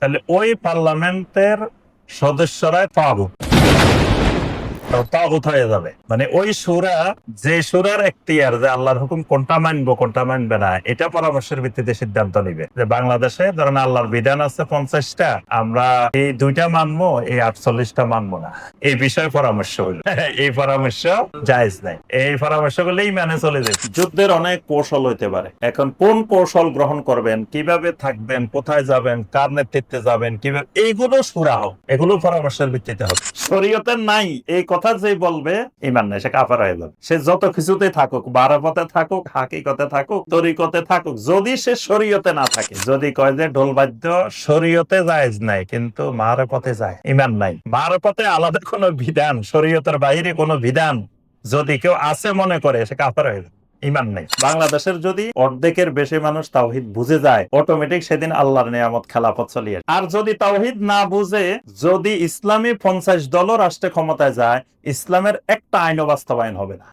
তাহলে ওই পার্লামেন্টের সদস্যরাই তাগুত যাবে। মানে ওই সুরা, যে সুরার যে আল্লাহর হুকুম কোনটা মানবো, কোনটা মানবে না, এটা পরামর্শের ভিত্তিতে সিদ্ধান্ত নিবে। যে বাংলাদেশে ধরেন আল্লাহর বিধান আছে পঞ্চাশটা, আমরা এই দুইটা মানবো, এই আটচল্লিশটা মানবো না। এই বিষয়ে পরামর্শ এই পরামর্শ নাই। এই পরামর্শ মানে চলে যায়। যুদ্ধের অনেক কৌশল হইতে পারে। এখন কোন কৌশল গ্রহণ করবেন, কীভাবে থাকবেন, কোথায় যাবেন, কার নেতৃত্বে যাবেন, কীভাবে এইগুলো সুরা হোক। এগুলো পরামর্শের ভিত্তিতে হবে শরীয়তে নাই, এই কথা যে বলবে, ইমান নাই, সে কাফার হয়ে যাবে। সে যত কিছুতে থাকুক, বারাপথে থাকুক, হাকিকতে থাকুক, তরিকতে থাকুক, যদি সে শরীয়তে না থাকে, যদি কয় যে ঢোল বাদ্য শরীয়তে জায়েজ নাই, কিন্তু মার পথে যায়, ইমান নাই। মার পথে আলাদা কোনো বিধান, শরীয়তের বাইরে কোনো বিধান যদি কেউ আছে মনে করে, সে কাফার হয়ে যাবে। ইমান নাই। বাংলাদেশের যদি অর্ধেকের বেশি মানুষ তাওহিদ বুঝে যায় অটোমেটিক সেদিন আল্লাহর নিয়ামত খেলাফত চলিয়ে আর যদি তাওহিদ না বুঝে যদি ইসলামী পঞ্চাশ দল রাষ্ট্রে ক্ষমতায় যায় ইসলামের একটা আইনও বাস্তবায়ন হবে না।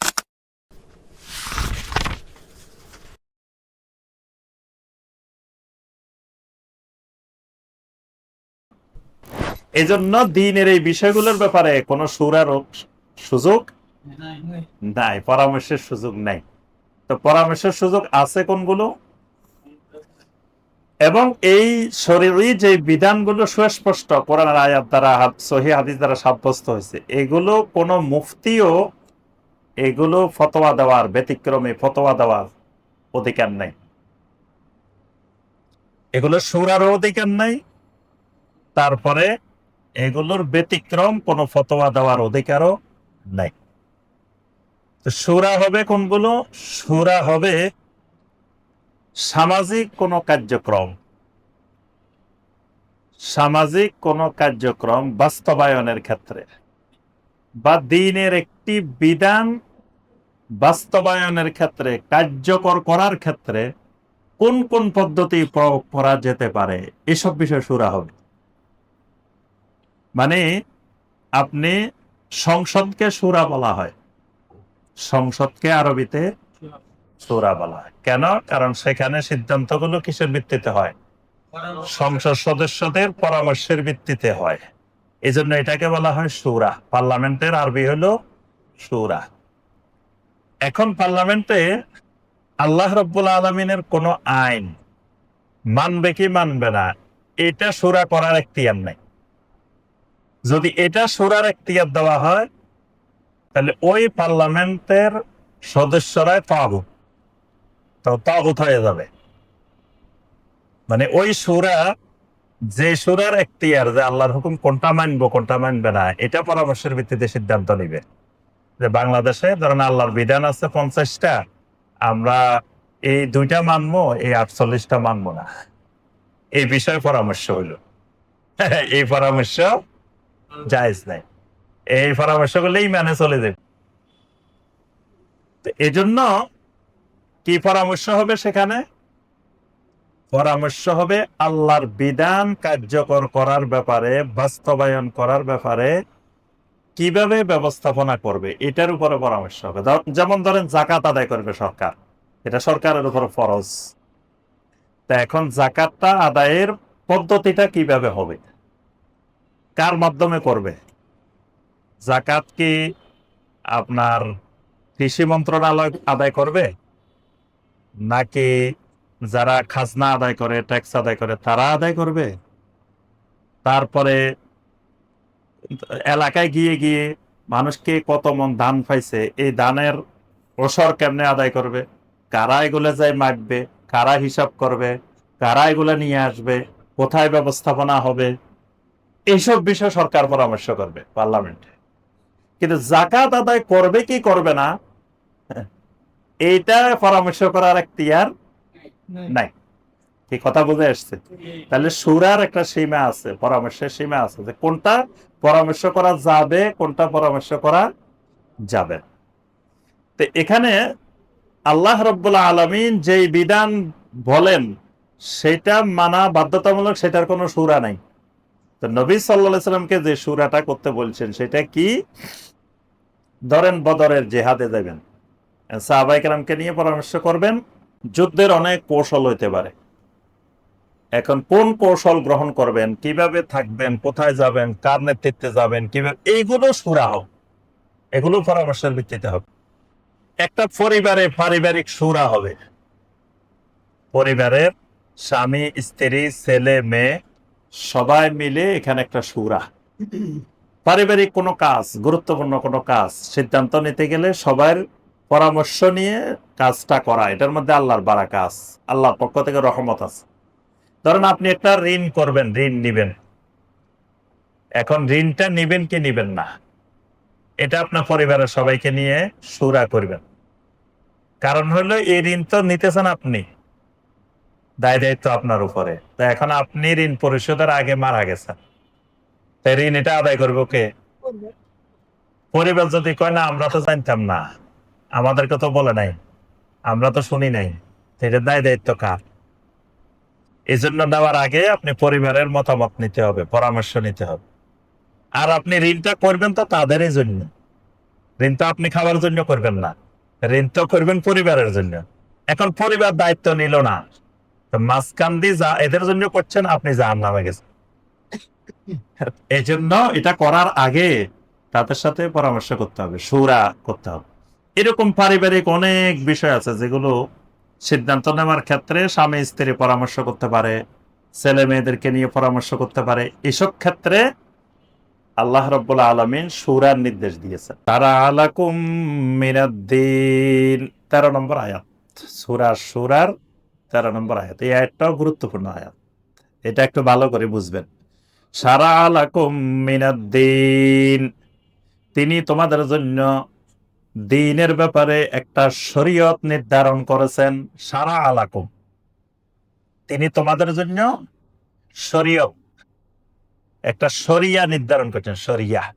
এজন্য দিনের এই বিষয়গুলোর ব্যাপারে কোনো সুরার সুযোগ নাই পরামর্শের সুযোগ নাই। তো পরামর্শের সুযোগ আছে কোনগুলো? এবং এই শরীরই যে বিধানগুলো সুস্পষ্ট কোরআনের আয়াত দ্বারা, সহি হাদিস দ্বারা সাব্যস্ত হয়েছে, এগুলো কোনো মুফতিও এগুলো ফতোয়া দেওয়ার, ব্যতিক্রমে ফতোয়া দেওয়ার অধিকার নেই। এগুলো সুরারও অধিকার নাই, তারপরে এগুলোর ব্যতিক্রম কোনো ফতোয়া দেওয়ার অধিকারও নাই। সুরা হবে কোনগুলো? সুরা হবে সামাজিক কোনো কার্যক্রম। সামাজিক কোনো কার্যক্রম বাস্তবায়নের ক্ষেত্রে বা দিনের একটি বিধান বাস্তবায়নের ক্ষেত্রে, কার্যকর করার ক্ষেত্রে কোন কোন পদ্ধতি প্রয়োগ করা যেতে পারে? এসব বিষয়ে সুরা হবে। মানে আপনি সংসদকে সুরা বলা হয়। সংসদকে আরবিতে সুরা বলা হয় কেন? কারণ সেখানে সিদ্ধান্তগুলো কিসের ভিত্তিতে হয়? সংসদ সদস্যদের পরামর্শের ভিত্তিতে হয়। এই জন্য এটাকে বলা হয় সুরা। পার্লামেন্টের আরবি হলো সুরা। এখন পার্লামেন্টে আল্লাহ রব্বুল আলমিনের কোন আইন মানবে কি মানবে না, এটা সুরা করার এখতিয়ার নাই। যদি এটা সুরার এখতিয়ার দেওয়া হয় তাহলে ওই পার্লামেন্টের সদস্যরাই তাগুত তো তাগুত হয়ে যাবে? মানে ওই সুরা, যে সুরার এখতিয়ার যে আল্লাহর হুকুম কোনটা মানবো, কোনটা মানবে না, এটা পরামর্শের ভিত্তিতে সিদ্ধান্ত নিবে। যে বাংলাদেশে ধরেন আল্লাহর বিধান আছে পঞ্চাশটা, আমরা এই দুইটা মানবো, এই আটচল্লিশটা মানবো না। এই বিষয়ে পরামর্শ হইল। এই পরামর্শ জায়েজ নাই। এই পরামর্শ করলেই মানে চলে যাবে। তো এজন্য কি পরামর্শ হবে সেখানে? পরামর্শ হবে আল্লাহর বিধান কার্যকর করার ব্যাপারে, বাস্তবায়ন করার ব্যাপারে কীভাবে ব্যবস্থাপনা করবে, এটার উপরে পরামর্শ হবে। যেমন ধরেন জাকাত আদায় করবে সরকার, এটা সরকারের উপর ফরজ। তা এখন জাকাতটা আদায়ের পদ্ধতিটা কীভাবে হবে? কার মাধ্যমে করবে? জাকাত কি আপনার কৃষি মন্ত্রণালয় আদায় করবে? নাকি যারা খাজনা আদায় করে ট্যাক্স আদায় করে, তারা আদায় করবে? তারপরে এলাকায় গিয়ে গিয়ে মানুষকে কত মন ধান পাইছে, এই দানের ওসর কেমনে আদায় করবে? কারা এগুলো যায় মাপবে কারা হিসাব করবে? কারা এগুলো নিয়ে আসবে? কোথায় ব্যবস্থাপনা হবে? এইসব বিষয় সরকার পরামর্শ করবে, পার্লামেন্টে। কিন্তু জাকাত আদায় করবে কি করবে না? এইটা পরামর্শ করার এখতিয়ার নাই। কি কথা বুঝে আসছে? তাহলে সুরার একটা সীমা আছে পরামর্শের সীমা আছে যে কোনটা পরামর্শ করা যাবে কোনটা পরামর্শ করা যাবে তো এখানে আল্লাহ রব্বুল্লাহ আলমিন যেই বিধান বলেন সেটা মানা বাধ্যতামূলক সেটার কোনো সুরা নাই। তো নবী সাল্লাহ সাল্লামকে যে সুরাটা করতে বলছেন সেটা কি? ধরেন বদরের জেহাদে যাবেন সাহাবাই কালামকে নিয়ে পরামর্শ করবেন, যুদ্ধের অনেক কৌশল হইতে পারে। এখন কোন কৌশল গ্রহণ করবেন, কীভাবে থাকবেন, কোথায় যাবেন, কার নেতৃত্বে যাবেন, কীভাবে এইগুলো সুরা হোক। এগুলো পরামর্শের ভিত্তিতে হবে একটা পরিবারে পারিবারিক সুরা হবে। পরিবারের স্বামী, স্ত্রী, ছেলে, মেয়ে, সবাই মিলে এখানে একটা সুরা। পারিবারিক কোনো কাজ, গুরুত্বপূর্ণ কোনো কাজ, সিদ্ধান্ত নিতে গেলে সবার পরামর্শ নিয়ে কাজটা করা, এটার মধ্যে আল্লাহর বাড়া কাজ আল্লাহর পক্ষ থেকে রহমত আছে। ধরেন আপনি একটা ঋণ করবেন, ঋণ নিবেন। এখন ঋণটা নিবেন কি নিবেন না? এটা আপনার পরিবারের সবাইকে নিয়ে সুরা করবেন। কারণ হলো এই ঋণ তো নিতেছেন আপনি। দায় দায়িত্ব আপনার উপরে। তো এখন আপনি ঋণ পরিশোধের আগে মারা গেছেন। তাই ঋণ এটা আদায় করব কে পরিবার যদি কয় না আমরা তো জানতাম না। আমাদেরকে তো বলে নাই। আমরা তো শুনি নাই। তো এটার দায় দায়িত্ব কার? এই জন্য নেওয়ার আগে আপনি পরিবারের মতামত নিতে হবে পরামর্শ নিতে হবে। আর আপনি ঋণটা করবেন তো তাদেরই জন্য। ঋণ তো আপনি খাওয়ার জন্য করবেন না। ঋণ তো করবেন পরিবারের জন্য। এখন পরিবার দায়িত্ব নিল না। মাঝখান দিয়ে যা এদের জন্য করছেন আপনি জাহান নামে গেছেন। এই জন্য এটা করার আগে তাদের সাথে পরামর্শ করতে হবে, সুরা করতে হবে। এরকম পারিবারিক অনেক বিষয় আছে যেগুলো সিদ্ধান্ত নেওয়ার ক্ষেত্রে স্বামী স্ত্রী পরামর্শ করতে পারে, ছেলে মেয়েদেরকে নিয়ে পরামর্শ করতে পারে। এসব ক্ষেত্রে আল্লাহ রব্বুল আলমিন সুরার নির্দেশ দিয়েছেন। তারা আলাকুম মিনাদ্দিন। তেরো নম্বর আয়াত। সুরা সুরার তেরো নম্বর আয়াত। এই আয়াতটাও গুরুত্বপূর্ণ আয়াত। এটা একটু ভালো করে বুঝবেন। সারা আলাকুম মিনাদ্দিন তিনি তোমাদের জন্য দিনের ব্যাপারে একটা শরীয়ত নির্ধারণ করেছেন সারা আলাকুম তিনি তোমাদের জন্য শরীয়ত একটা শরিয়া নির্ধারণ করছেন শরিয়া।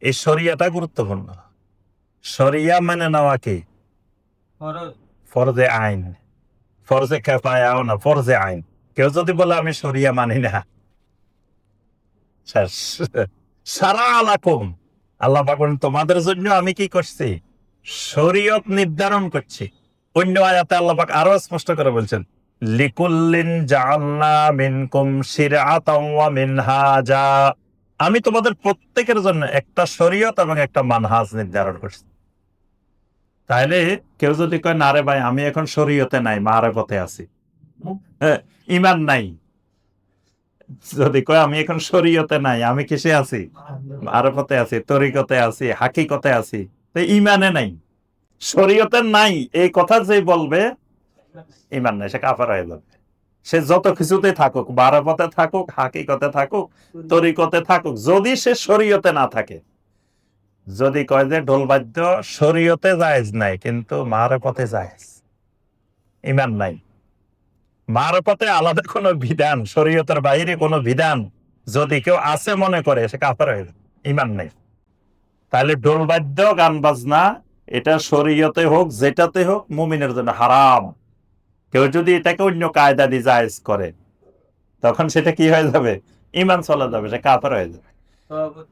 এই শরিয়াটা গুরুত্বপূর্ণ। শরিয়া মানে নেওয়া কি? ফরজে। আইন। ফরজে খেপায়াও না ফরজে আইন। কেউ যদি বলে আমি শরিয়া মানি না সারা আলাকুম আল্লাহ বলেন তোমাদের জন্য আমি কি করছি? শরীয়ত নির্ধারণ করছি। অন্য আয়াতে আল্লাহ আরও স্পষ্ট করে বলছেন আমি তোমাদের প্রত্যেকের জন্য একটা শরীয়ত এবং একটা মানহাজ নির্ধারণ করছি। তাইলে কেউ যদি কয় না রে ভাই আমি এখন শরীয়তে নাই মারে পথে আছি। হ্যাঁ, ইমান নাই। যদি কয় আমি এখন শরীয়তে নাই আমি কিসে আছি? আরফতে আছি তরিকতে আছি হাকিকতে আছি। তো ইমানে নাই। শরীয়তে নাই এই কথা যে বলবে ইমান নাই সে কাফার হয়ে যাবে। সে যত কিছুতে থাকুক বারপথে থাকুক হাকিকতে থাকুক তরিকতে থাকুক যদি সে শরীয়তে না থাকে। যদি কয় যে ঢোল বাদ্য শরীয়তে জায়েজ নাই কিন্তু মারে পথে জায়েজ। ইমান নাই। মার পথে আলাদা কোনো বিধান, শরীয়তের বাইরে কোনো বিধান যদি কেউ আছে মনে করে, সে কাফার হয়ে ইমান নেই। তাহলে ঢোল বাদ্য, গান বাজনা, এটা শরীয়তে হোক, যেটাতে হোক, মুমিনের জন্য হারাম। কেউ যদি এটাকে অন্য কায়দা দিয়ে জায়েজ করে, তখন সেটা কি হয়ে যাবে? ইমান চলে যাবে, সে কাফার হয়ে যাবে।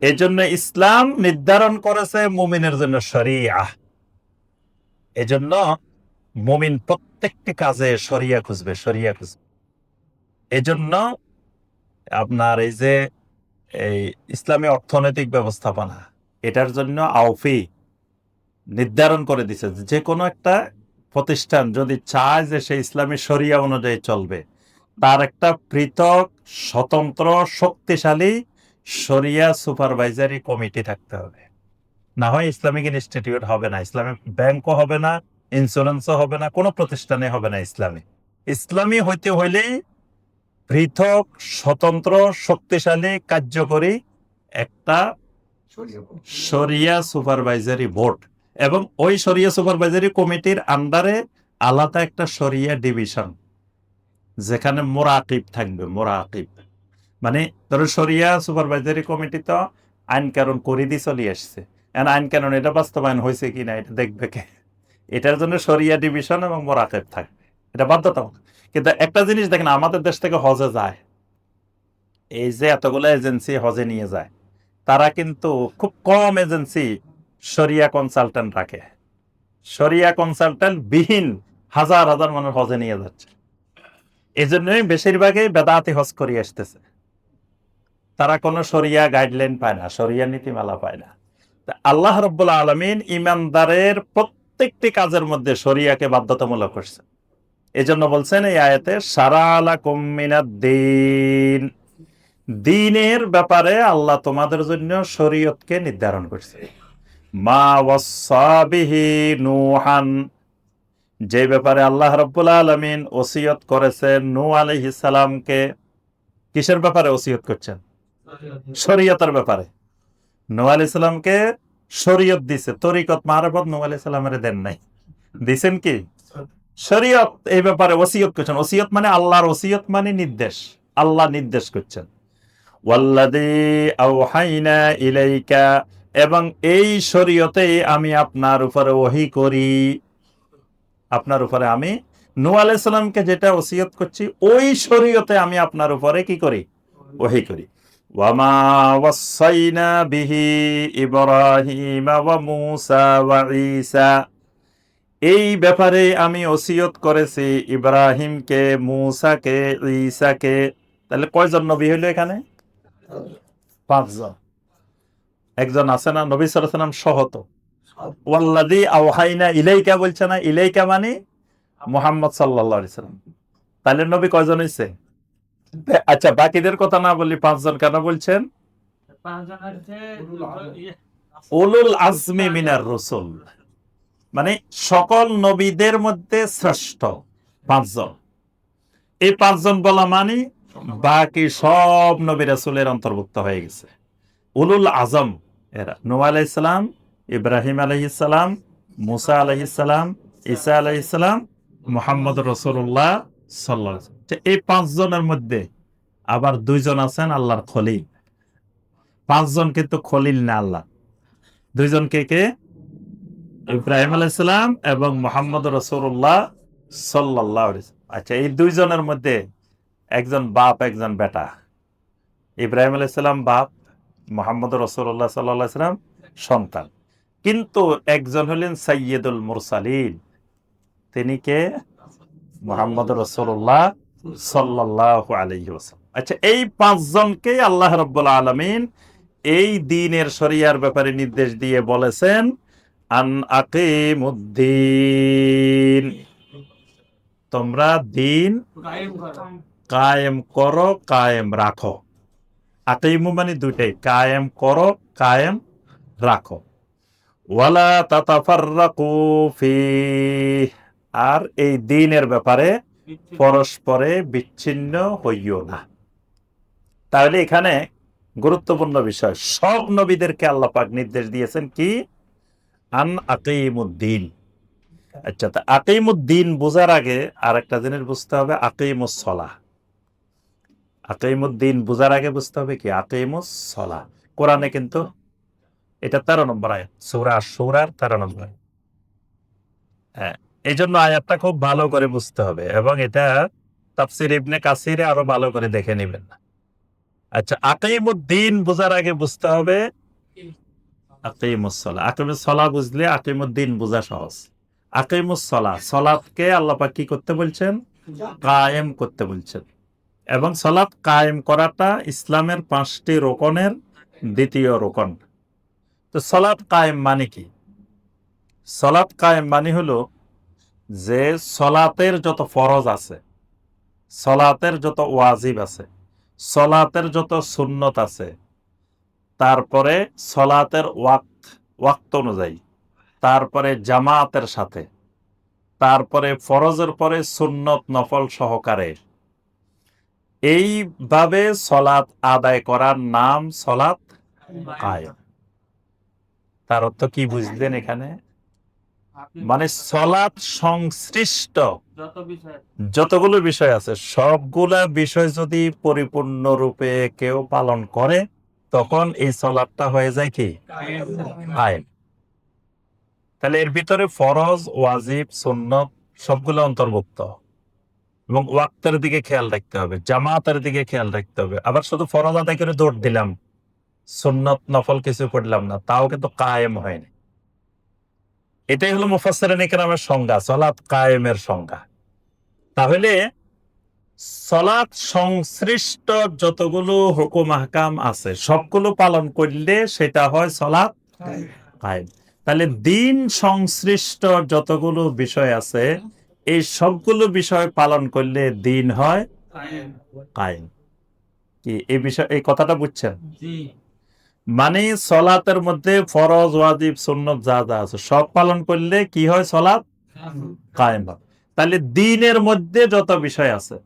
এই জন্য ইসলাম নির্ধারণ করেছে মুমিনের জন্য শরিয়া। এজন্য মুমিন প্রত্যেকটি কাজে শরিয়া খুঁজবে শরিয়া খুঁজবে। এজন্য আপনার এই যে, এই ইসলামী অর্থনৈতিক ব্যবস্থাপনা, এটার জন্য আওফি নির্ধারণ করে দিছে যে কোনো একটা প্রতিষ্ঠান যদি চায় যে সে ইসলামী শরিয়া অনুযায়ী চলবে, তার একটা পৃথক, স্বতন্ত্র, শক্তিশালী শরিয়া সুপারভাইজারি কমিটি থাকতে হবে। না হয় ইসলামিক ইনস্টিটিউট হবে না, ইসলামিক ব্যাংকও হবে না ইন্স্যুরেন্সও হবে না কোনো প্রতিষ্ঠানে হবে না ইসলামী। ইসলামী হইতে হইলেই পৃথক স্বতন্ত্র শক্তিশালী কার্যকরী একটা শরিয়া সুপারভাইজারি বোর্ড এবং ওই শরিয়া সুপারভাইজারি কমিটির আন্ডারে আলাদা একটা শরিয়া ডিভিশন যেখানে মোরাকিব থাকবে মোরাকিব। মানে ধরো শরিয়া সুপারভাইজারি কমিটি তো আইন কানুন করে দিয়ে চলে আসছে। আইন কানুন এটা বাস্তবায়ন হয়েছে কিনা এটা দেখবে কে? এটার জন্য শরিয়া ডিভিশন এবং মোরাকেব থাকবে এটা বাধ্যতামূলক। কিন্তু একটা জিনিস দেখেন, আমাদের দেশ থেকে হজে যায়। এই যে এতগুলো এজেন্সি হজে নিয়ে যায়, তারা কিন্তু খুব কম এজেন্সি শরিয়া কনসালটেন্ট রাখে। শরিয়া কনসালটেন্ট বিহীন হাজার হাজার মানুষ হজে নিয়ে যাচ্ছে। এই জন্যই বেশিরভাগই বেদাতি হজ করিয়ে আসতেছে। তারা কোনো শরিয়া গাইডলাইন পায় না, শরিয়া নীতিমালা পায় না। আল্লাহ রব্বুল আলমিন ইমানদারের প্রত্যেকটি কাজের মধ্যে শরিয়াকে বাধ্যতামূলক করছে। এই জন্য বলছেন এই আয়াতে সারা আলা দিন। দিনের ব্যাপারে আল্লাহ তোমাদের জন্য শরীয়তকে নির্ধারণ করছে। মা ওয়াসাবিহি নুহান। যে ব্যাপারে আল্লাহ রব্বুল আলমিন ওসিয়ত করেছেন নু আলাইহিস সালামকে, কিসের ব্যাপারে ওসিয়ত করছেন? শরীয়তের ব্যাপারে। নু আলাইহিস সালামকে শরীয়ত দিছে। তরিকত মারফত নু আলাইহিস সালামের দেন নাই। দিছেন কি? শরীয়ত এই ব্যাপারে ওসিয়ত করছেন। ওসিয়ত মানে আল্লাহর ওসিয়ত মানে নির্দেশ। আল্লাহ নির্দেশ করছেন। ইলাইকা, এবং এই শরীয়তে আমি আপনার উপরে ওহি করি। আপনার উপরে আমি নূ আলাইসাল্লামকে যেটা ওসিয়ত করছি, ওই শরীয়তে আমি আপনার উপরে কি করি? ওহি করি। বিহি ইব্রাহিম ওয়া মূসা ঈসা এই ব্যাপারে আমি ওসিয়ত করেছি ইব্রাহিমকে, মূসাকে, ঈসাকে। তাহলে কয়জন নবী হইল এখানে? পাঁচজন। একজন আছে না? নবী সালাম সহ তো ওয়াল্লাদি আওহাইনা ইলাইকা বলছে না? ইলাইকা মানে মোহাম্মদ আলাইহি সাল্লাম তাহলে নবী কয়জন হইছে? আচ্ছা বাকিদের কথা না বলি পাঁচজন কেন বলছেন? উলুল আজমি। মিনার রসুল। মানে সকল নবীদের মধ্যে শ্রেষ্ঠ পাঁচজন। এই পাঁচজন বলা মানে বাকি সব নবী রাসূলের অন্তর্ভুক্ত হয়ে গেছে। উলুল আজম এরা। নূহ আলাইহিস সালাম ইব্রাহিম আলাইহিস সালাম মুসা আলাইহিস সালাম ঈসা আলাইহিস সালাম মুহাম্মদ রাসূলুল্লাহ সাল্লাল্লাহু আলাইহি ওয়াসাল্লাম। তো এই পাঁচজনের মধ্যে আবার দুইজন আছেন আল্লাহর খলিল। পাঁচজন কিন্তু খলিল না আল্লাহ। দুইজন কে কে? ইব্রাহিম আলাইসালাম এবং মোহাম্মদ রসুল্লাহ সাল্লাহ আচ্ছা এই দুইজনের মধ্যে একজন বাপ, একজন বেটা। ইব্রাহিম আলাইসালাম বাপ, মোহাম্মদ রসুল্লাহ সাল্লাহ সন্তান। কিন্তু একজন হলেন সৈয়দুল মুরসালিন। তিনি কে? মোহাম্মদ রসুল্লাহ সাল্লাহ আলহি আচ্ছা এই পাঁচজনকে আল্লাহ রব্বুল আলমিন এই দিনের শরিয়ার ব্যাপারে নির্দেশ দিয়ে বলেছেন আন আকিমুদ্দিন। তোমরা দিন কায়েম করো। কায়েম রাখো। আকিমু মানে দুইটাই কায়েম করো কায়েম রাখো। ওয়ালা তাতাফাররাকু ফি আর এই দিনের ব্যাপারে পরস্পরে বিচ্ছিন্ন হইও না। তাহলে এখানে গুরুত্বপূর্ণ বিষয়, সব নবীদেরকে আল্লাহ পাক নির্দেশ দিয়েছেন কি? আন আকিমুদ্দিন। আচ্ছা তা আকিমুদ্দিন বোঝার আগে আর একটা জিনিস বুঝতে হবে আকিমুসলা আকিমুদ্দিন বোঝার আগে বুঝতে হবে কি? আকিমুসলা কোরআনে কিন্তু এটা তেরো নম্বর আয়াত, সৌরা সৌরার তেরো নম্বর হ্যাঁ এই জন্য আয়াতটা খুব ভালো করে বুঝতে হবে এবং এটা তাফসির ইবনে কাসিরে আরও ভালো করে দেখে নেবেন। আচ্ছা আকিমুদ্দিন বোঝার আগে বুঝতে হবে। আকিমুসলা আকিমুসলা বুঝলে আকিমুদ্দিন বোঝা সহজ। আকিমুসলা সলাৎকে আল্লাপাক কি করতে বলছেন? কায়েম করতে বলছেন। এবং সলাৎ কায়েম করাটা ইসলামের পাঁচটি রোকনের দ্বিতীয় রোকন। তো সলাৎ কায়েম মানে কি? সলাৎ কায়েম মানে হলো যে সলাতের যত ফরজ আছে, সলাতের যত ওয়াজিব আছে, সলাতের যত সুন্নত আছে, তারপরে সলাতের ওয়াক্ত ওয়াক্ত অনুযায়ী, তারপরে জামাতের সাথে, তারপরে ফরজের পরে সুন্নত নফল সহকারে, এইভাবে সলাৎ আদায় করার নাম সলাৎ কায়েম। তার অর্থ কি বুঝলেন এখানে? মানে সলাৎ সংশ্লিষ্ট। যতগুলো বিষয় আছে সবগুলা বিষয় যদি পরিপূর্ণরূপে কেউ পালন করে তখন এই সলাৎটা হয়ে যায় কি? কায়েম তাহলে এর ভিতরে ফরজ ওয়াজিব সুন্নত সবগুলো অন্তর্ভুক্ত। এবং ওয়াক্তের দিকে খেয়াল রাখতে হবে জামাতের দিকে খেয়াল রাখতে হবে। আবার শুধু ফরজ আদায় করে দৌড় দিলাম সুন্নত নফল কিছু পড়লাম না তাও কিন্তু কায়েম হয়নি। এটাই হলো মুফাসসিরিন ইকরামের সংজ্ঞা সলাৎ কায়েমের সংজ্ঞা। তাহলে সলাৎ সংশ্লিষ্ট যতগুলো হুকুম হাকাম আছে সবগুলো পালন করলে সেটা হয় সলাৎ কায়েম। তাহলে দিন সংশ্লিষ্ট যতগুলো বিষয় আছে এই সবগুলো বিষয় পালন করলে দিন হয় কায়েম। কি এই বিষয় এই কথাটা বুঝছেন? জি। মানে সলাতের মধ্যে ফরজ ওয়াজিব সুন্নত যা যা আছে সব পালন করলে কি হয় সলাৎ? কায়েম হয়। তাহলে দিনের মধ্যে যত বিষয় আছে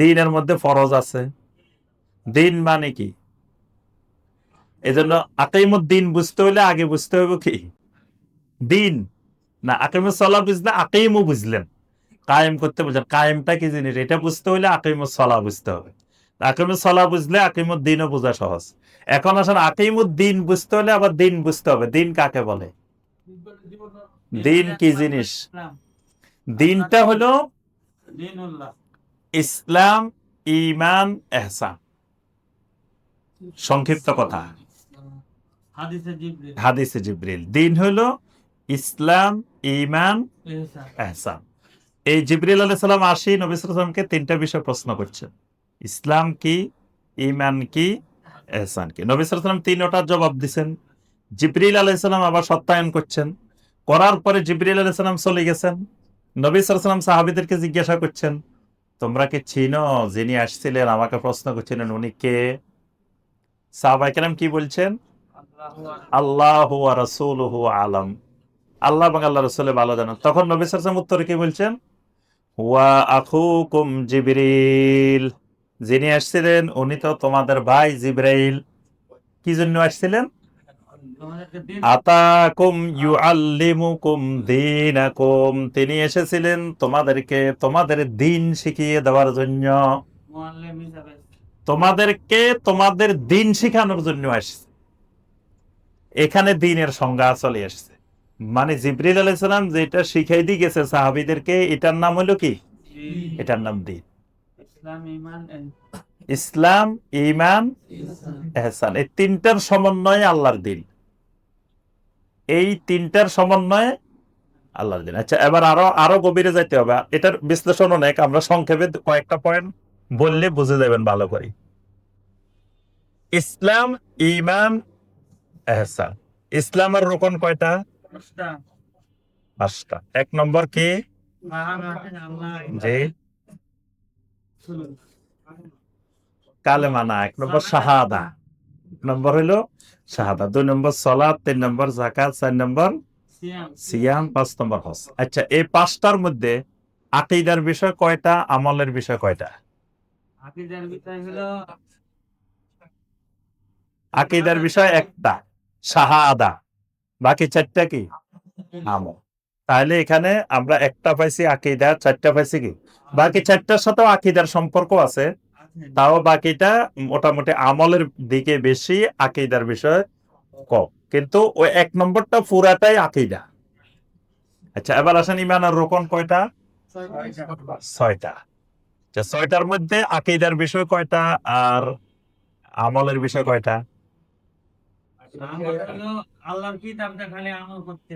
দিনের মধ্যে ফরজ আছে। দিন মানে কি? এজন্য আকাইমুদ দিন বুঝতে হলে আগে বুঝতে হবে কি? দিন। না আকিমুস সলা বুঝলে আকিমও বুঝলেন। কায়েম করতে বুঝলেন কায়েমটা কি জিনিস? এটা বুঝতে হলে আকিমুস সলা বুঝতে হবে। আকিমুস সলা বুঝলে আকিমুদ দিনও বোঝা সহজ। এখন আসলে দিন বুঝতে হলে আবার দিন বুঝতে হবে। দিন কাকে বলে? দিন কি জিনিস? দিনটা হলো ইসলাম ইমান এহসান। সংক্ষিপ্ত কথা। হাদিসে জিবরিল। দিন হলো ইসলাম ইমান এহসান। এই জিব্রিল আলাইহিস সালাম আসি নবী সাল্লাল্লাহু আলাইহি ওয়াসাল্লামকে তিনটা বিষয় প্রশ্ন করছেন। ইসলাম কি ইমান কি এহসান কি নবী আলাইহি ওয়াসাল্লাম তিনটার জবাব দিছেন। জিব্রিল আলাইহিস সালাম আবার সত্যায়ন করছেন। করার পরে জিব্রিল আলাইহিস সালাম চলে গেছেন। নবী ওয়াসাল্লাম সাহাবীদেরকে জিজ্ঞাসা করছেন, তোমরা কি চিনো যিনি আসছিলেন? আমাকে প্রশ্ন করছিলেন, উনি কে? সাহাবায়ে কেরাম কি বলছেন? আল্লাহ রাসূলুহু আলম। আল্লাহ এবং আল্লাহ রসুলে ভালো জানেন। তখন নবী সালাম উত্তরে কি বলছেন, ওয়া আখুকুম জিবরিল। যিনি আসছিলেন উনি তো তোমাদের ভাই জিব্রাইল। কি জন্য আসছিলেন? আতাকুম ইউআল্লিমুকুম দীনাকুম। তিনি এসেছিলেন তোমাদেরকে তোমাদের দিন শিখিয়ে দেওয়ার জন্য। তোমাদেরকে তোমাদের দিন শিখানোর জন্য আসছে। এখানে দিনের সংজ্ঞা চলে আসছে। মানে জিব্রিল আলাইসালাম যেটা শিখাই দিয়ে গেছে সাহাবিদেরকে এটার নাম হলো কি? এটার নাম দিন। ইসলাম ইমান এহসান। এই তিনটার সমন্বয়ে আল্লাহর দিন। এই তিনটার সমন্বয়ে আল্লাহর দিন। আচ্ছা এবার আরও আরও গভীরে যাইতে হবে। এটার বিশ্লেষণ অনেক আমরা সংক্ষেপে কয়েকটা পয়েন্ট বললে বুঝে যাবেন ভালো করে। ইসলাম ইমান এহসান। ইসলামের রোকন কয়টা? পাঁচটা। এক নম্বর কি? মহান আছেন আল্লাহ যে শুনুন। কালেমা না এক নম্বর শাহাদা। নম্বর হইল শাহাদা দুই নম্বর সলাদ তিন নম্বর জাকাত চার নম্বর সিয়াম পাঁচ নম্বর হজ। আচ্ছা এই পাঁচটার মধ্যে আকিদার বিষয় কয়টা আমলের বিষয় কয়টা? আকিদার বিষয় হলো আকিদার বিষয় একটা শাহাদা। বাকি চারটা কি? আমল। তাহলে এখানে আমরা একটা পাইছি আকিদা, চারটা পাইছি কি? বাকি চারটার সাথেও আকিদার সম্পর্ক আছে। তাও বাকিটা মোটামুটি আমলের দিকে বেশি, আকিদার বিষয় কম। কিন্তু ওই এক নম্বরটা পুরাটাই আকিদা। আচ্ছা এবার আসেন ইমানের রোকন কয়টা? ছয়টা। আচ্ছা ছয়টার মধ্যে আকিদার বিষয় কয়টা আর আমলের বিষয় কয়টা? আল্লাহর কিতাবটা খালি আমল করতে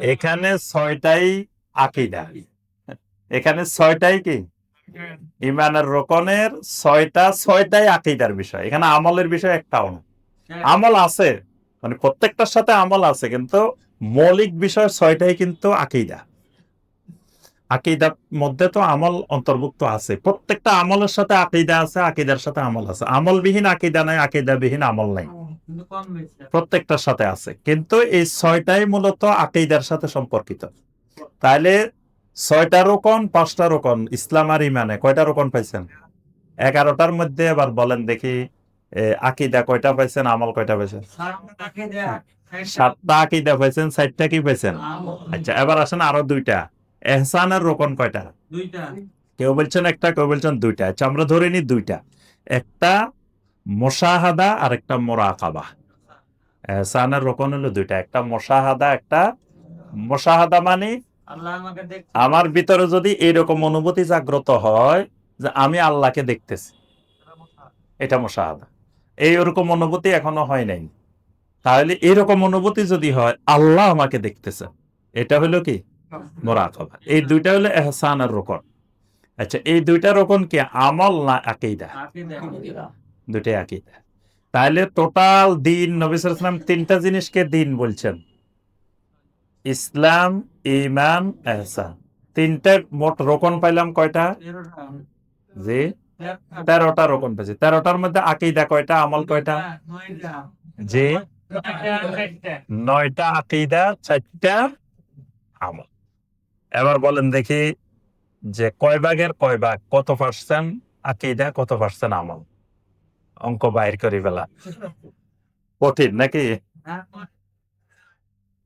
এখানে ছয়টাই আকিদা। এখানে ছয়টাই কি? ইমানের রোকনের ছয়টা ছয়টাই আকিদার বিষয়। এখানে আমলের বিষয় একটাও না। আমল আছে মানে প্রত্যেকটার সাথে আমল আছে কিন্তু মৌলিক বিষয় ছয়টাই কিন্তু আকিদা। আকিদার মধ্যে তো আমল অন্তর্ভুক্ত আছে। প্রত্যেকটা আমলের সাথে আকিদা আছে আকিদার সাথে আমল আছে। আমলবিহীন আকিদা নাই আকিদাবিহীন আমল নাই। প্রত্যেকটার সাথে আছে। কিন্তু এই ছয়টাই মূলত আকিদার সাথে সম্পর্কিত। তাহলে ছয়টা রোকন পাঁচটা রোকন ইসলাম আর ইমানে কয়টা রোকন পাইছেন? এগারোটার মধ্যে এবার বলেন দেখি আকিদা কয়টা পাইছেন আমল কয়টা পাইছেন? সাতটা আকিদা, সাতটা পাইছেন চারটা কি পাইছেন? আচ্ছা এবার আসেন আরও দুইটা। এহসানের রোকন কয়টা? কেউ বলছেন একটা কেউ বলছেন দুইটা। আচ্ছা আমরা ধরে নিই দুইটা। একটা মোশাহাদা আর একটা মোরাকাবা। এহসানের রোকন হলো দুইটা একটা মোশাহাদা একটা মোশাহাদা মানে আমার ভিতরে যদি এরকম অনুভূতি জাগ্রত হয় যে আমি আল্লাহকে দেখতেছি এটা মোশাহাদা। এই ওরকম অনুভূতি এখনও হয় নাই। তাহলে এরকম অনুভূতি যদি হয় আল্লাহ আমাকে দেখতেছে এটা হলো কি? মোরাকাবা। এই দুইটা হলো এহসান আর রোকন। আচ্ছা এই দুইটা রকম কি আমল না আকীদা। দুটাই আকিদা তাহলে টোটাল দিন, নবী সাল্লাল্লাহু আলাইহি তিনটা জিনিসকে দিন বলছেন। ইসলাম ইমান এহসান। তিনটা মোট রোকন পাইলাম কয়টা? জি? তেরোটা রোকন পেয়েছি তেরোটার মধ্যে আকিদা কয়টা? আমল কয়টা? জি? নয়টা আকিদা, চারটা আমল। এবার বলেন দেখি যে কয় ভাগের কয় ভাগ? কত পার্সেন্ট আকিদা, কত পার্সেন্ট আমল? অঙ্ক বাইর করি বেলা কঠিন নাকি?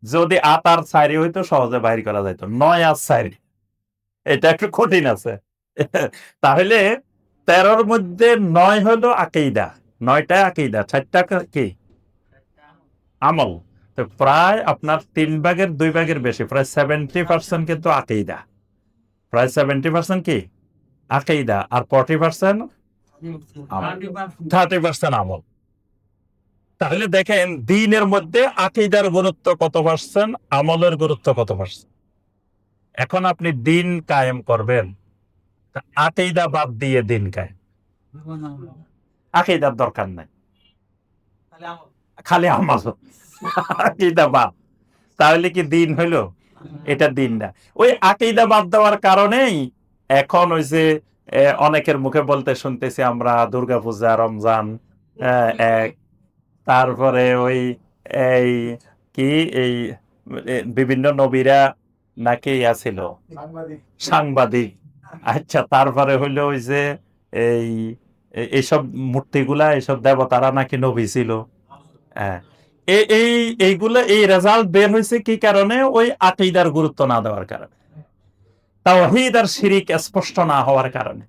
যদি আট আর চারি হইতো সহজে বাইর করা যাইতো। নয় আর চারি। এটা একটু কঠিন আছে। তাহলে তেরোর মধ্যে নয় হলো আকিদা নয়টা আকিদা চারটা কি আমল। তো প্রায় আপনার তিন ভাগের দুই ভাগের বেশি প্রায় সেভেন্টি পার্সেন্ট কিন্তু আকিদা প্রায় সেভেন্টি পার্সেন্ট কি? আকিদা আর ফর্টি পার্সেন্ট থার্টি পার্সেন্ট আমল। তাহলে দেখেন, দিনের মধ্যে আকিদার গুরুত্ব কত পার্সেন্ট, আমলের গুরুত্ব কত পার্সেন্ট? এখন আপনি দিন কায়েম করবেন আকিদা বাদ দিয়ে দিন কায়েম। আকিদার দরকার নাই। খালি আমল। আকিদা বাদ। তাহলে কি দিন হইল? এটা দিন না। ওই আকিদা বাদ দেওয়ার কারণেই এখন ওই যে অনেকের মুখে বলতে শুনতেছি আমরা দুর্গাপূজা রমজান এক। তারপরে ওই এই কি এই বিভিন্ন নবীরা নাকি আছিল? সাংবাদিক। আচ্ছা তারপরে হইল ওই যে এই এইসব মূর্তিগুলা এইসব দেবতারা নাকি নবী ছিল? হ্যাঁ এই এই এইগুলা এই রেজাল্ট বের হয়েছে কি কারণে? ওই আকিদার গুরুত্ব না দেওয়ার কারণে। তাওহীদ আর শিরিক স্পষ্ট না হওয়ার কারণে।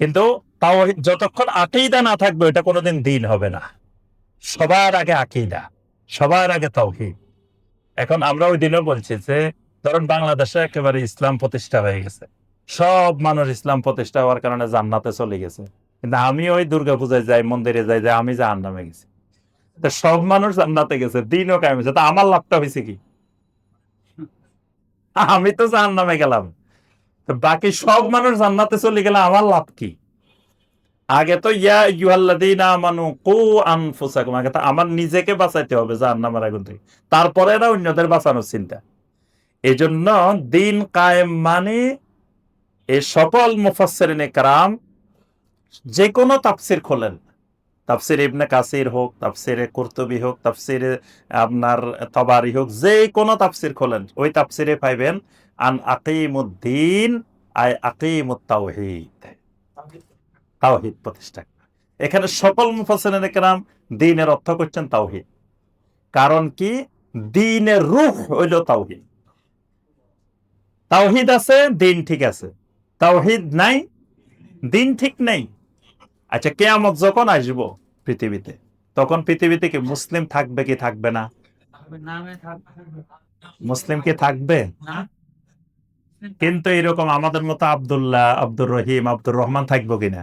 কিন্তু তাও যতক্ষণ আকিদা না থাকবে এটা কোনোদিন দিন হবে না। সবার আগে আকিদা, সবার আগে তাওহীদ। এখন আমরা ওই দিনও বলছি যে, ধরুন বাংলাদেশে একেবারে ইসলাম প্রতিষ্ঠা হয়ে গেছে। সব মানুষ ইসলাম প্রতিষ্ঠা হওয়ার কারণে জান্নাতে চলে গেছে। কিন্তু আমি ওই দুর্গা পূজায় যাই, মন্দিরে যাই, যে আমি জাহান্নামে গেছি। সব মানুষ জান্নাতে গেছে, দিনও কায়েম হয়েছে। তা আমার লাভটা হয়েছে কি? আমি তো জাহান্নামে গেলাম। বাকি সব মানুষ জান্নাতে চলে গেলে আমার লাভ কি? আগে তো, ইয়া ইউহাল্লাদিনা আমানু কু আনফুসাকুম, আগে তো আমার নিজেকে বাঁচাইতে হবে জাহান্নামের আগুন থেকে। তারপরে এরা অন্যদের বাঁচানোর চিন্তা। এই জন্য দিন কায়েম মানে এ সকল মুফাসসিরিনে কারাম যে কোনো তাফসির খোলেন। তাফসির ইবনে কাসির হোক, তাফসিরে কুরতুবি হোক, তাফসিরে আপনার তবারি হোক, যে কোনো তাফসির খোলেন। ওই তাফসিরে পাইবেন, আন আকিমুদ্দিন আই আকিমুত তাওহীদ তাওহীদ প্রতিষ্ঠা। এখানে সকল মুফাসসিরিনে কেরাম দিনের অর্থ করছেন তাওহীদ। কারণ কি? দিনের রূহ হইল তাওহীদ। তাওহিদ আছে, দিন ঠিক আছে। তাওহিদ নাই, দিন ঠিক নেই। আচ্ছা কেয়ামত যখন আসব পৃথিবীতে। তখন পৃথিবীতে কি মুসলিম থাকবে কি থাকবে না? মুসলিম কি থাকবে? কিন্তু এরকম আমাদের মতো আব্দুল্লাহ, আব্দুর রহিম, আব্দুর রহমান থাকব কিনা?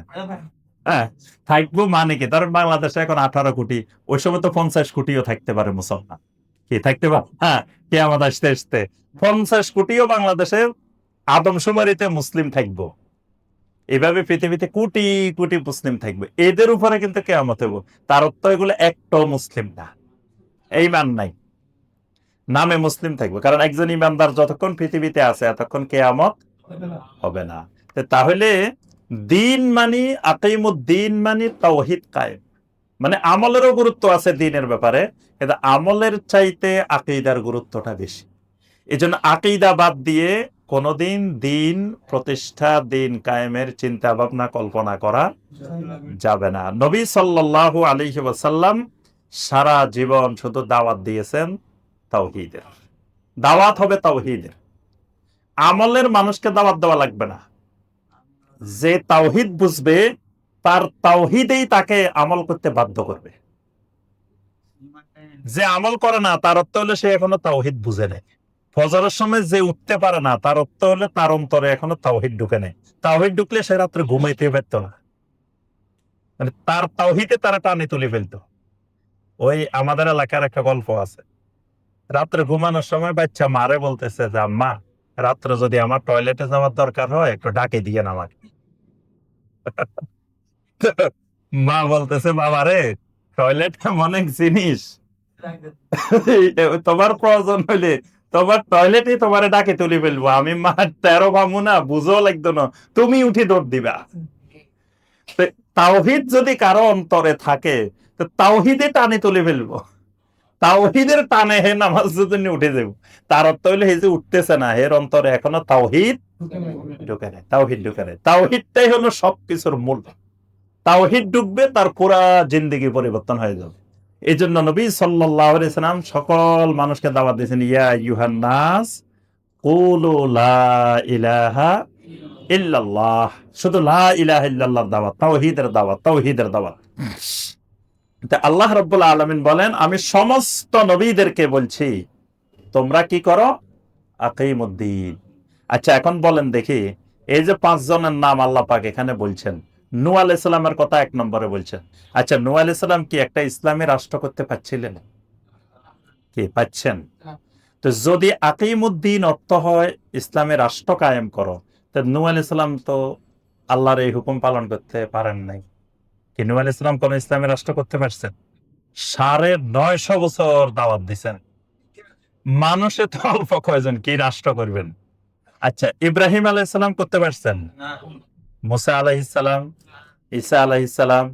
হ্যাঁ থাকব মানে কি? ধরেন বাংলাদেশে এখন আঠারো কোটি, ওই সময় তো পঞ্চাশ কোটিও থাকতে পারে মুসলমান। কি থাকতে পারে? হ্যাঁ কে আমাদের আসতে আসতে পঞ্চাশ কোটিও বাংলাদেশে আদমশুমারিতে মুসলিম থাকব। এভাবে পৃথিবীতে কোটি কোটি মুসলিম থাকবে। এদের উপরে কিন্তু কেয়ামত হব তার অর্থ এগুলো একটাও মুসলিম না। এই মান নাই। নামে মুসলিম থাকবে। কারণ একজন ইমানদার যতক্ষণ পৃথিবীতে আছে, এতক্ষণ কেয়ামত হবে না। তাহলে দিন মানি, আকিমুদ্দিন মানি, তাওহিদ কায়েম। মানে আমলেরও গুরুত্ব আছে দিনের ব্যাপারে, কিন্তু আমলের চাইতে আকিদার গুরুত্বটা বেশি। এই জন্য আকিদা বাদ দিয়ে কোনোদিন দিন প্রতিষ্ঠা, দিন কায়েমের চিন্তা ভাবনা কল্পনা করা যাবে না। নবী সাল্লাল্লাহু আলাইহি ওয়াসাল্লাম সারা জীবন শুধু দাওয়াত দিয়েছেন তাওহীদের। দাওয়াত হবে তাওহীদের। আমলের মানুষকে দাওয়াত দেওয়া লাগবে না। যে তাওহিদ বুঝবে, তার তাওহিদেই তাকে আমল করতে বাধ্য করবে। যে আমল করে না, তার অর্থ হলে সে এখনও তাওহিদ বুঝে নেই। ফজরের সময় যে উঠতে পারে না, তার অর্থ হলে তার অন্তরে এখনও তাওহীদ ঢুকে নেই। তাওহীদ ঢুকলে সে রাত্রে ঘুমাইতে পারত না। মানে তার তাওহীদে তারা টানে তুলে ফেলতো। ওই আমাদের এলাকার একটা গল্প আছে। রাত্রে ঘুমানোর সময় বাচ্চা মারে বলতেছে যে, আম্মা, রাত্রে যদি আমার টয়লেটে যাওয়ার দরকার হয়, একটু ডাকে দিয়ে আমাকে। মা বলতেছে, বাবা রে টয়লেট অনেক জিনিস। তোমার প্রয়োজন হইলে তোমার টয়লেটে তোমার ডাকে তুলি ফেলব। আমি মা তেরো ভামু না বুঝো লাগতো না। তুমি উঠি দৌড় দিবা। তাওহিদ যদি কারও অন্তরে থাকে তো তাওহিদে টানে তুলে ফেলব। তাওহিদের টানে হে নামাজ যদি উঠে যাব। তার অর্থ হইলে যে উঠতেছে না এর অন্তরে এখনও তাওহিদ ঢুকে নেয় তাওহিদ ঢুকে নেয় তাওহিদটাই হলো সবকিছুর মূল। তাওহিদ ডুববে তার পুরা জিন্দগি পরিবর্তন হয়ে যাবে। এই জন্য নবী আলাইহি সাল্লাম সকল মানুষকে দাওয়াত দিয়েছেন, ইয়া ইউহান নাস কুলু লা ইলাহা ইল্লাল্লাহ। শুধু লা ইলাহা ইল্লাল্লাহর দাওয়াত, তাওহীদের দাওয়াত তাওহীদের দাওয়াত। আল্লাহ রাব্বুল আলামিন বলেন, আমি সমস্ত নবীদেরকে বলছি, তোমরা কি করো? আকিমুদ্দিন আচ্ছা এখন বলেন দেখি, এই যে পাঁচ জনের নাম আল্লাহ পাক এখানে বলছেন নূ আলাইহিস সালামের কথা এক নম্বরে বলছেন আচ্ছা নূ আলাইহিস সালাম কি একটা ইসলামী রাষ্ট্র করতে পারছিলেন? কি? পাচ্ছেন তো যদি আকিমুদ্দিন অর্থ হয় ইসলামী রাষ্ট্র কায়েম করো, তো নূ আলাইহিস সালাম তো আল্লাহর এই হুকুম পালন করতে পারেন নাই। কি নূ আলাইহিস সালাম কোন ইসলামী রাষ্ট্র করতে পারছেন? সাড়ে নয়শো বছর দাওয়াত দিছেন। মানুষে তো অল্প কয়জন, কি রাষ্ট্র করবেন? আচ্ছা ইব্রাহিম আলাইহিস সালাম করতে পারছেন? মুসা আলাইহিসালাম ঈসা আলাইহিসালাম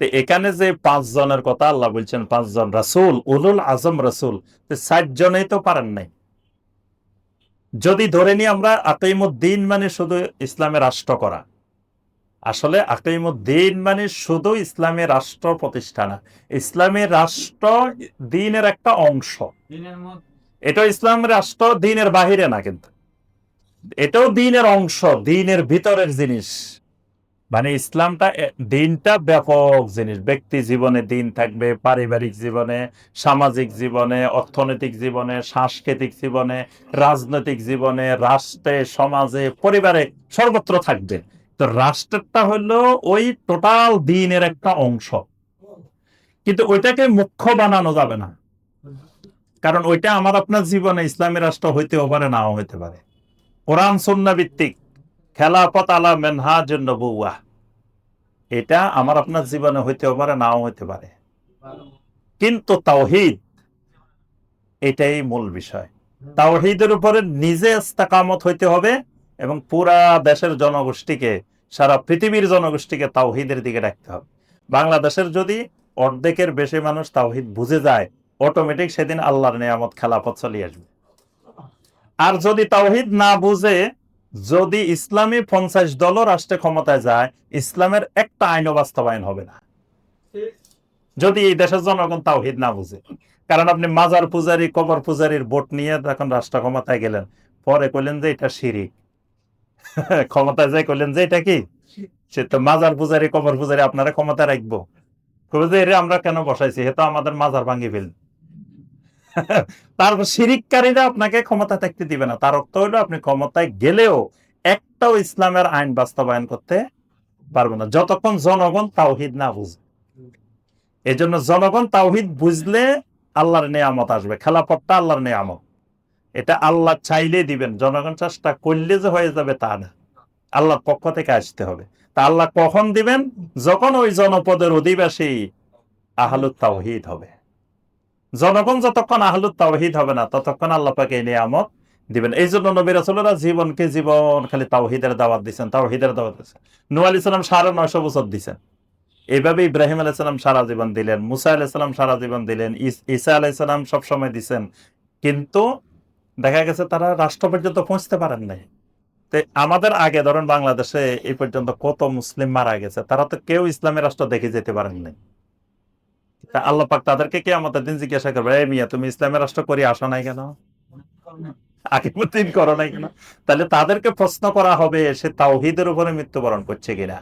তো এখানে যে পাঁচ জনের কথা আল্লাহ বলছেন পাঁচজন রাসূল উলুল আজম রাসূল তো ষাট জনেই তো পারেন নাই। যদি ধরে নিই আমরা আকিমুদ্দিন মানে শুধু ইসলামের রাষ্ট্র করা। আসলে আকিমুদ্দিন মানে শুধু ইসলামের রাষ্ট্র প্রতিষ্ঠা না ইসলামের রাষ্ট্র দিনের একটা অংশ। এটা ইসলাম রাষ্ট্র দিনের বাহিরে না কিন্তু। এটাও দিনের অংশ, দিনের ভিতরের জিনিস। মানে ইসলামটা দিনটা ব্যাপক জিনিস। ব্যক্তি জীবনে দিন থাকবে, পারিবারিক জীবনে, সামাজিক জীবনে, অর্থনৈতিক জীবনে, সাংস্কৃতিক জীবনে, রাজনৈতিক জীবনে, রাষ্ট্রে, সমাজে, পরিবারে সর্বত্র থাকবে। তো রাষ্ট্রটা হলো ওই টোটাল দিনের একটা অংশ। কিন্তু ওইটাকে মুখ্য বানানো যাবে না। কারণ ওইটা আমার আপনার জীবনে ইসলামী রাষ্ট্র হইতেও পারে, নাও হইতে পারে। কোরআন, সুন্না ভিত্তিক খেলাপত আলা মেনহাজ নবুয়া এটা আমার আপনার জীবনে হইতেও পারে, নাও হইতে পারে। কিন্তু তাওহিদ, এটাই মূল বিষয়। তাওহিদের উপরে নিজে ইস্তাকামত হইতে হবে এবং পুরা দেশের জনগোষ্ঠীকে, সারা পৃথিবীর জনগোষ্ঠীকে তাওহিদের দিকে রাখতে হবে। বাংলাদেশের যদি অর্ধেকের বেশি মানুষ তাওহিদ বুঝে যায় অটোমেটিক সেদিন আল্লাহর নিয়ামত খেলাপথ চলিয়ে আসবে। আর যদি তাওহিদ না বুঝে, যদি ইসলামী পঞ্চাশ দল রাষ্ট্রে ক্ষমতায় যায়, ইসলামের একটা আইনও বাস্তবায়ন হবে না। যদি এই দেশের জনগণ তাওহিদ না বুঝে। কারণ আপনি মাজার পূজারি, কবর পূজারির ভোট নিয়ে তখন রাষ্ট্র ক্ষমতায় গেলেন, পরে কইলেন যে এটা শিরিক। ক্ষমতায় যাই কইলেন যে এটা কি? সে তো মাজার পূজারি, কবর পূজারি, আপনারা ক্ষমতায় রাখব। কবে যে আমরা কেন বসাইছি? হে তো আমাদের মাজার ভাঙি ফেল তারপর শিরিককারীরা আপনাকে ক্ষমতা থাকতে দিবে না। তার অর্থ হলো আপনি ক্ষমতায় গেলেও একটাও ইসলামের আইন বাস্তবায়ন করতে পারবে না। যতক্ষণ জনগণ তাওহিদ না বুঝবে এই জন্য জনগণ তাওহিদ বুঝলে আল্লাহর নিয়ামত আসবে। খেলাপথটা আল্লাহর নিয়ামত। এটা আল্লাহ চাইলে দিবেন। জনগণ চেষ্টা করলে যে হয়ে যাবে তা না। আল্লাহর পক্ষ থেকে আসতে হবে। তা আল্লাহ কখন দিবেন? যখন ওই জনপদের অধিবাসী আহলুত তাওহিদ হবে। জনগণ যতক্ষণ আহলুত তাওহিদ হবে না, ততক্ষণ আল্লাহ পাকে এই নিয়ামত দিবেন। এই জন্য নবী রাসূলরা জীবনকে জীবন খালি তাওহিদের দাওয়াত দিচ্ছেন তাওহিদের দাওয়াত দিচ্ছেন নূহ আলাইহিস সালাম সাড়ে নয়শো বছর দিচ্ছেন এইভাবে ইব্রাহিম আলাইহিস সালাম সারা জীবন দিলেন, মুসা আলাইহিস সালাম সারা জীবন দিলেন ঈসা আলাইহিস সালাম সবসময় দিছেন। কিন্তু দেখা গেছে তারা রাষ্ট্র পর্যন্ত পৌঁছতে পারেন নাই। তো আমাদের আগে ধরেন বাংলাদেশে এই পর্যন্ত কত মুসলিম মারা গেছে, তারা তো কেউ ইসলামের রাষ্ট্র দেখে যেতে পারেন নাই। তা আল্লাহ পাক তাদেরকে কি আমাদের দিন জিজ্ঞাসা করবে, এই মিয়া, তুমি ইসলামের রাষ্ট্র করি, আসো নাই কেন? আকিমুদ্দিন করো নাই কেন? তাহলে তাদেরকে প্রশ্ন করা হবে, সে তাওহিদের উপরে মৃত্যুবরণ করছে কিনা?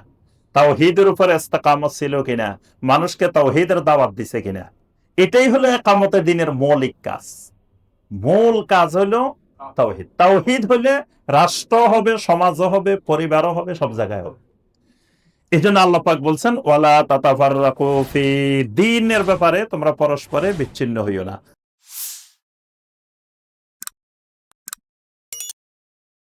তাওহিদের উপরে ইস্তেকামত ছিল কিনা? মানুষকে তাওহিদের দাওয়াত দিছে কিনা? এটাই হলো একামতের দিনের মৌলিক কাজ। মূল কাজ হলো তাওহিদ। তাওহিদ হলে রাষ্ট্র হবে, সমাজও হবে, পরিবারও হবে, সব জায়গায় হবে। এই জন্য আল্লাহ পাক বলছেন, ওয়ালা তাতাফাররাকু ফি দিনের ব্যাপারে তোমরা পরস্পরে বিচ্ছিন্ন হইও না।